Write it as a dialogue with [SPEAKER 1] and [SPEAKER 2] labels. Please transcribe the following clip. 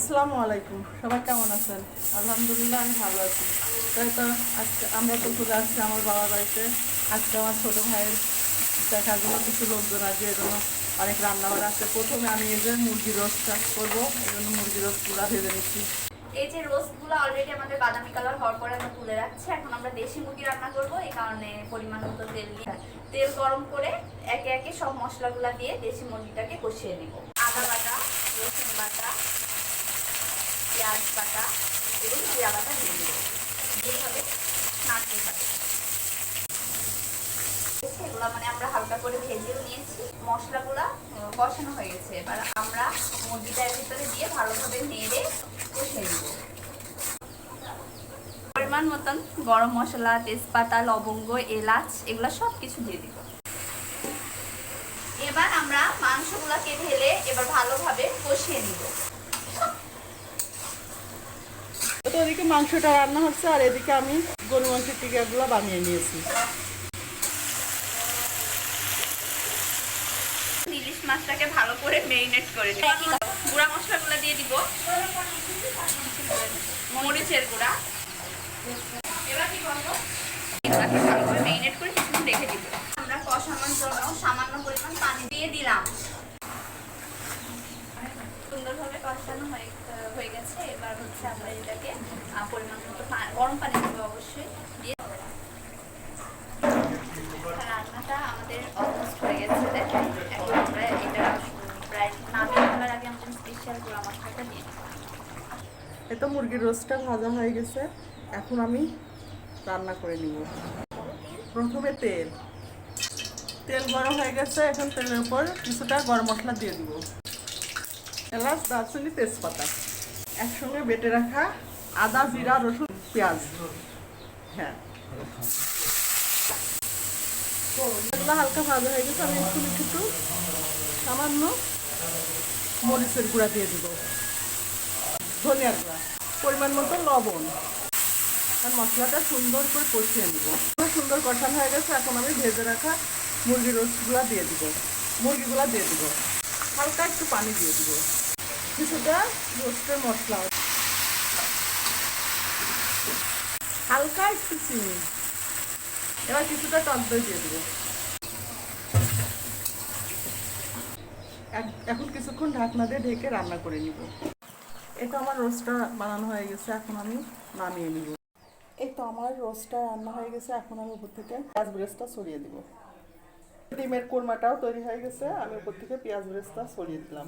[SPEAKER 1] আসসালামু আলাইকুম। সবাই কেমন আছেন? আলহামদুলিল্লাহ, আমি ভালো আছি। তাই তো আজকে আমরা তো চলে আসছি আমার বাবার বাড়িতে। আজকে আমার ছোটো ভাইয়ের দেখার জন্য কিছু লোকজন আছে এই জন্য অনেক রান্নাবাড়া আছে। প্রথমে আমি এই যে মুরগি রোস্টটা করব, এই জন্য মুরগি রোস্টগুলো ভেজে নিচ্ছি।
[SPEAKER 2] এই যে রোস্টগুলো অলরেডি আমাদের বাদামি কালার হওয়ার পরে আমরা তুলে রাখছি। এখন আমরা দেশি মুরগি রান্না করব, এই কারণে পরিমাণ মতো তেল দিয়ে তেল গরম করে একে একে সব মশলাগুলো দিয়ে দেশি মুরগিটাকে কষিয়ে নিব। আদা বাটা, রসুন বাটা পেঁয়াজ বাটা এবং বাটা দিয়ে দেবো। এইভাবে নাড়তে থাকে এগুলো মানে আমরা হালকা করে ভেজেও নিয়েছি। মশলাগুলা কষানো হয়ে গেছে। এবার আমরা ভিতরে দিয়ে ভালোভাবে নেড়ে নেব। পরিমাণ মতন গরম মশলা, তেজপাতা, লবঙ্গ, এলাচ, এগুলো সব কিছু দিয়ে দিব। এবার আমরা মাংসগুলোকে ঢেলে এবার ভালোভাবে কষিয়ে নিব।
[SPEAKER 1] তো ওদিকে মাংসটা রান্না হচ্ছে আর এদিকে আমি গরু মাংসের টিকাগুলো বানিয়ে নিয়েছি।
[SPEAKER 2] ইলিশ মাছটাকে ভালো করে মেরিনেট করে গুঁড়া মশলাগুলো দিয়ে দিব। মরিচের গুঁড়া। এবার কি করব? ভালো করে মেরিনেট করে কিছুক্ষণ রেখে দিব। আমরা কষানোর জন্য সামান্য পরিমাণ পানি দিয়ে দিলাম। সুন্দরভাবে কষানো হয়ে হয়ে গেছে। এবার হচ্ছে আমরা এটাকে গরম পানি দেবো অবশ্যই। দিয়ে রান্নাটা আমাদের অলমোস্ট হয়ে গেছে। এখন আমরা এটা প্রায় নামিয়ে আগে আমাদের স্পেশাল গুঁড়া মশলাটা দিয়ে
[SPEAKER 1] মুরগির রোস্টটা ভাজা হয়ে গেছে। এখন আমি রান্না করে নিব। প্রথমে তেল। তেল গরম হয়ে গেছে। এখন তেলের উপর কিছুটা গরম মশলা দিয়ে দিব। এলাচ, দারচিনি, তেজপাতা। একসঙ্গে বেটে রাখা আদা, জিরা, রসুন পেঁয়াজ। হ্যাঁ। এগুলো হালকা ভাজা হয়ে গেছে, আমি একটু একটু সামান্য মরিচের গুঁড়া দিয়ে দিব। ধনিয়ার গুঁড়া, পরিমাণ মতো লবণ। আর মশলাটা সুন্দর করে কষিয়ে নিব। সুন্দর কষানো হয়ে গেছে, এখন আমি ভেজে রাখা মুরগির রোস্টগুলো দিয়ে দিব। মুরগিগুলো দিয়ে দিব। হালকা একটু পানি দিয়ে দিব। কিছুটা রোস্টের মশলা হালকা একটু চিনি। এবার কিছুটা টক দই দিয়ে দিব। এখন কিছুক্ষণ ঢাকনা দিয়ে ঢেকে রান্না করে নিব। এটা আমার রোস্টটা বানানো হয়ে গেছে, এখন আমি নামিয়ে নিব। এই তো আমার রোস্টটা রান্না হয়ে গেছে, এখন আমি উপর থেকে পেঁয়াজ ব্রেস্টটা ছড়িয়ে দিব। ডিমের কোরমাটাও তৈরি হয়ে গেছে, আমি উপর থেকে পেঁয়াজ ব্রেস্টটা ছড়িয়ে দিলাম।